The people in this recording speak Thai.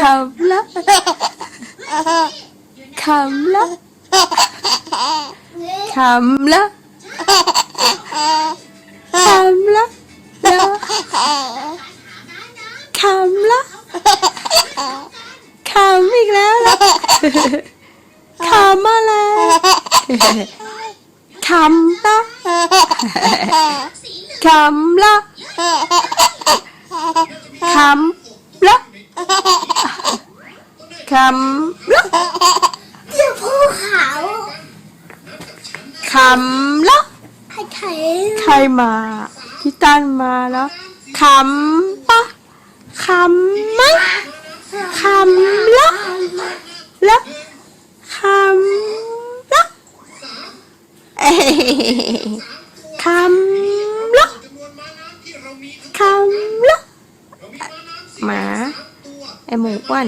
คำละคำละคำละคำละละคำละคำอีกแล้วล่ะคำอะไรค คำละเจ้าภูเขาคำละไอ้ไข่ใครมาพี่ตั้นมาแล้วคำปะคำมะคำละละคำละเอ้ยคำละคำละหมาไอหมูอ้วน